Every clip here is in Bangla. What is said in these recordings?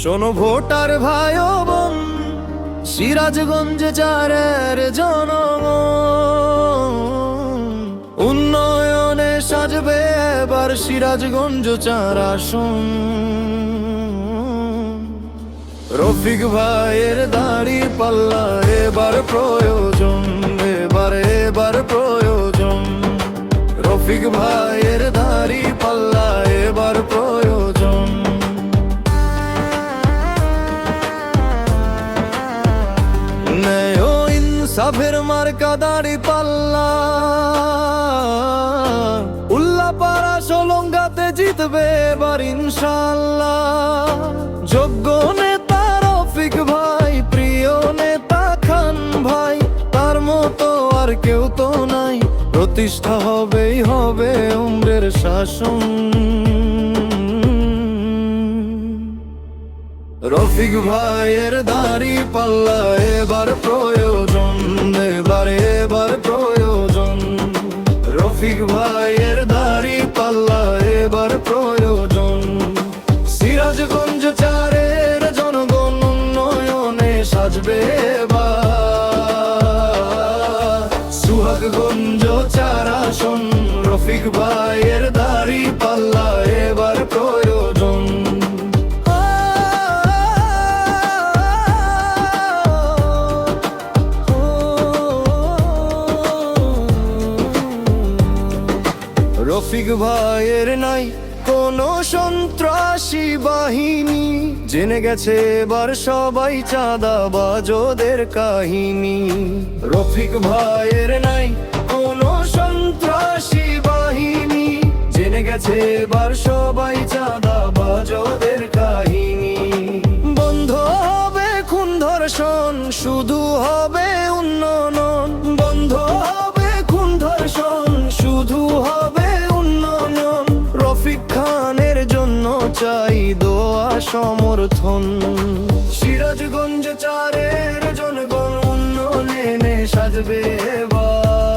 শোনো ভোটার ভাই বোন, সিরাজগঞ্জ চারের জনগণ। উন্নয়নে সাজবে এবার সিরাজগঞ্জ চার আসন। রফিক ভাইয়ের দাড়ি পাল্লা, এবার প্রয়োজন, এবার এবার প্রয়োজন। রফিক ভাইয়ের ইনসাফের মার্কা দাড়ি পাল্লা। উল্লাপাড়া সোলঙ্গাতে জিতবে এবার ইনশাল্লাহ। যোগ্য নেতা রফিক ভাই, প্রিয় নেতা খান ভাই, তার মতো আর কেউ তো নাই। প্রতিষ্ঠা হবেই হবে উমরের শাসন। রফিক ভাইয়ের দাড়ি পাল্লা, এবার প্রয়োজন, এবার এবার প্রয়োজন। রফিক ভাইয়ের দাড়ি পাল্লা, এবার প্রয়োজন। সিরাজগঞ্জ চারের জনগণ উন্নয়নে সাজবে সুহাগগঞ্জ চার আসন, রফিক ভাইয়ের দাড়ি পাল্লা রফিক ভাইয়ের নাই কোন সন্ত্রাসী বাহিনী। জেনে গেছে এবার সবাই চাঁদা বাজোদের কাহিনী। রফিক ভাইয়ের নাই কোন সন্ত্রাসী বাহিনী। জেনে গেছে এবার সবাই চাঁদা বাজোদের কাহিনী। সমর্থন। সিরাজগঞ্জ চারের জনগণ উন্নয়নে সাজবে এবার।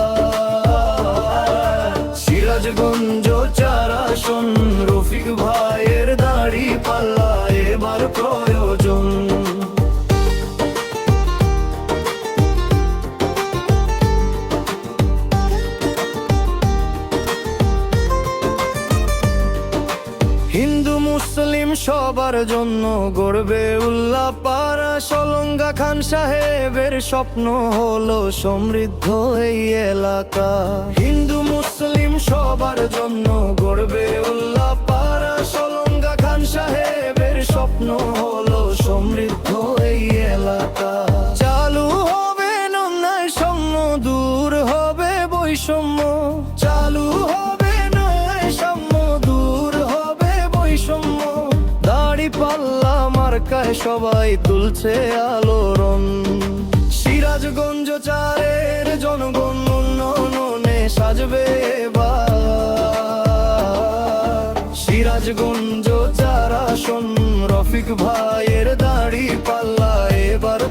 মুসলিম সবার জন্য গড়বে উল্লা পাড়া সলঙ্গা খান সাহেবের স্বপ্ন হলো সমৃদ্ধ এই এলাকা। হিন্দু মুসলিম সবার জন্য গড়বে উল্লা পাড়া সলঙ্গা খান সাহেবের স্বপ্ন হলো মার্কায় সবাই তুলছে আলোড়ন। সিরাজগঞ্জ চারের জনগণ সাজবে বা সিরাজগঞ্জ চার আসন, রফিক ভাইয়ের দাড়ি পাল্লা, এবার